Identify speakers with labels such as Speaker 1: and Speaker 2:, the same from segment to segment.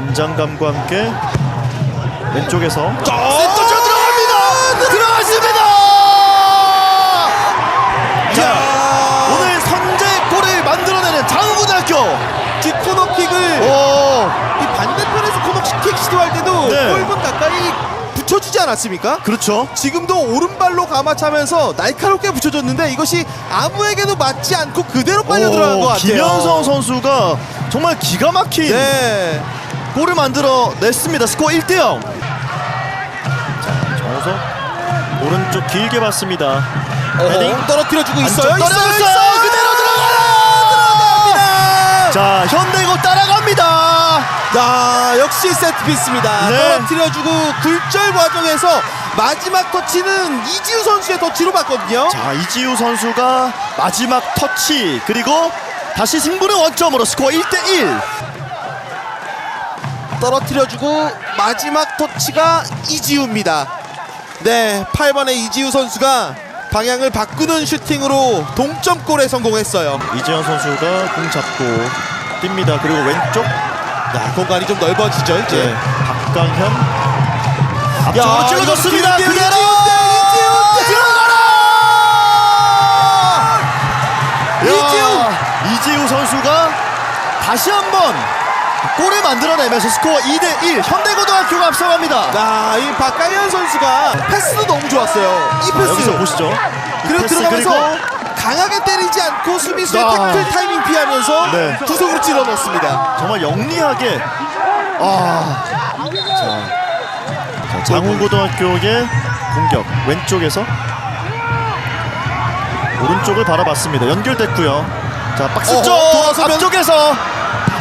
Speaker 1: 긴장감과 함께 왼쪽에서
Speaker 2: 센터 쳐 들어갑니다. 들어갔습니다.
Speaker 1: 자 오늘 선제골을 만들어내는 장우고등학교
Speaker 2: 뒷코너킥을
Speaker 1: 오
Speaker 2: 이 반대편에서 코너킥 시도할 때도
Speaker 1: 네.
Speaker 2: 골문 가까이 붙여주지 않았습니까?
Speaker 1: 그렇죠
Speaker 2: 지금도 오른발로 감아차면서 날카롭게 붙여줬는데 이것이 아무에게도 맞지 않고 그대로 빨려 들어간 것 같아요.
Speaker 1: 김현성 선수가 정말 기가 막힌
Speaker 2: 네.
Speaker 1: 골을 만들어 냈습니다. 스코어 1대 0. 자, 정우석 오른쪽 길게 봤습니다. 헤딩.
Speaker 2: 어, 떨어뜨려주고 있어요. 있어요.
Speaker 1: 떨어졌어요.
Speaker 2: 있어요. 그대로 들어가요. 들어갑니다.
Speaker 1: 자, 현대고 따라갑니다.
Speaker 2: 자, 역시 세트피스입니다.
Speaker 1: 네.
Speaker 2: 떨어뜨려주고 굴절 과정에서 마지막 터치는 이지우 선수의 터치로 봤거든요.
Speaker 1: 자, 이지우 선수가 마지막 터치 그리고 다시 승부는 원점으로 스코어 1대 1.
Speaker 2: 떨어뜨려주고 마지막 터치가 이지우입니다. 네, 8번의 이지우 선수가 방향을 바꾸는 슈팅으로 동점골에 성공했어요.
Speaker 1: 이재현 선수가 공 잡고 뜁니다. 그리고 왼쪽
Speaker 2: 야, 공간이 좀 넓어지죠, 이제.
Speaker 1: 네, 박강현 앞쪽으로 찔러줬습니다.
Speaker 2: 이거
Speaker 1: 그대로
Speaker 2: 이지우 때, 이지우
Speaker 1: 이지우 선수가 다시 한번 골을 만들어내면서 스코어 2대1 현대고등학교가 앞서갑니다.
Speaker 2: 아, 이 박강현 선수가 패스도 너무 좋았어요. 이
Speaker 1: 자,
Speaker 2: 패스.
Speaker 1: 여기서 보시죠. 이
Speaker 2: 그리고
Speaker 1: 패스
Speaker 2: 들어가면서 강하게 때리지 않고 수비수의
Speaker 1: 아.
Speaker 2: 태클 타이밍 피하면서
Speaker 1: 네.
Speaker 2: 구석으로 찔러 넣습니다.
Speaker 1: 정말 영리하게 아, 자, 자 장훈고등학교의 공격 왼쪽에서 오른쪽을 바라봤습니다. 연결됐고요. 자 박스
Speaker 2: 어허,
Speaker 1: 쪽
Speaker 2: 돌아서면-
Speaker 1: 앞쪽에서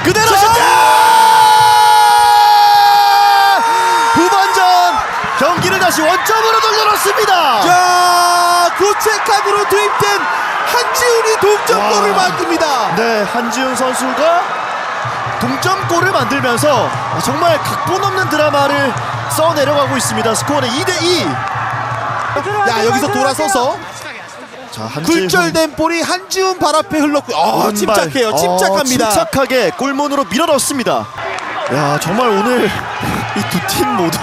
Speaker 1: 그대로
Speaker 2: 자!
Speaker 1: 슈팅! 후반전 경기를 다시 원점으로 돌려놓습니다.
Speaker 2: 자, 교체 카드로 투입된 한지훈이 동점골을
Speaker 1: 와.
Speaker 2: 만듭니다.
Speaker 1: 네, 한지훈 선수가 동점골을 만들면서 정말 각본 없는 드라마를 써 내려가고 있습니다. 스코어는 2대 2.
Speaker 2: 야, 여기서 돌아서서
Speaker 1: 자, 한지훈
Speaker 2: 굴절된 볼이 한지훈 발 앞에 흘렀고요. 어. 침착해요.
Speaker 1: 어,
Speaker 2: 침착합니다.
Speaker 1: 침착하게 골문으로 밀어 넣습니다. 야, 정말 오늘 이 두 팀 모두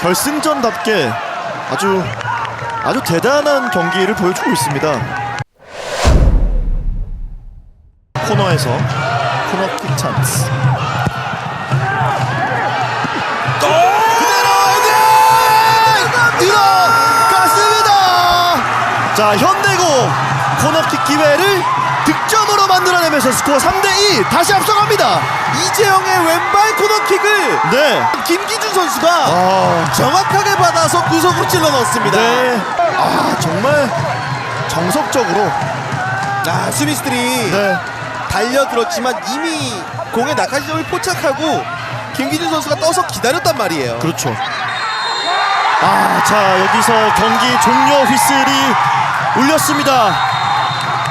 Speaker 1: 결승전답게 아주 아주 대단한 경기를 보여주고 있습니다. 코너에서 코너킥 찬스. 자 현대고 코너킥 기회를 득점으로 만들어내면서 스코어 3대2 다시 앞서갑니다.
Speaker 2: 이재영의 왼발 코너킥을
Speaker 1: 네.
Speaker 2: 김기준 선수가
Speaker 1: 아,
Speaker 2: 정확하게 받아서 구석으로 찔러 넣었습니다.
Speaker 1: 네. 아 정말 정석적으로
Speaker 2: 아, 수비수들이
Speaker 1: 네.
Speaker 2: 달려들었지만 이미 공의 낙하 지점을 포착하고 김기준 선수가 떠서 기다렸단 말이에요.
Speaker 1: 그렇죠. 아, 자 여기서 경기 종료 휘슬이 울렸습니다.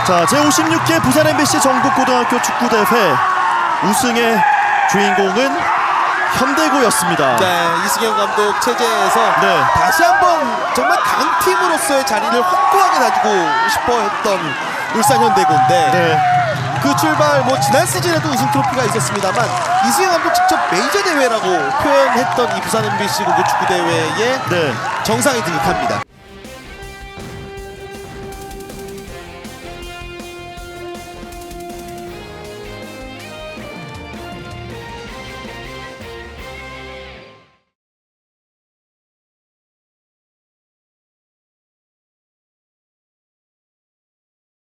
Speaker 1: 자, 제56회 부산 MBC 전국고등학교 축구대회 우승의 주인공은 현대고였습니다.
Speaker 2: 네, 이승현 감독 체제에서
Speaker 1: 네.
Speaker 2: 다시 한번 정말 강팀으로서의 자리를 확고하게 가지고 싶어 했던 울산 현대고인데
Speaker 1: 네.
Speaker 2: 그 출발 뭐 지난 시즌에도 우승 트로피가 있었습니다만 이승현 감독 직접 메이저 대회라고 표현했던 이 부산 MBC 고교 축구 대회에
Speaker 1: 네.
Speaker 2: 정상에 등극합니다.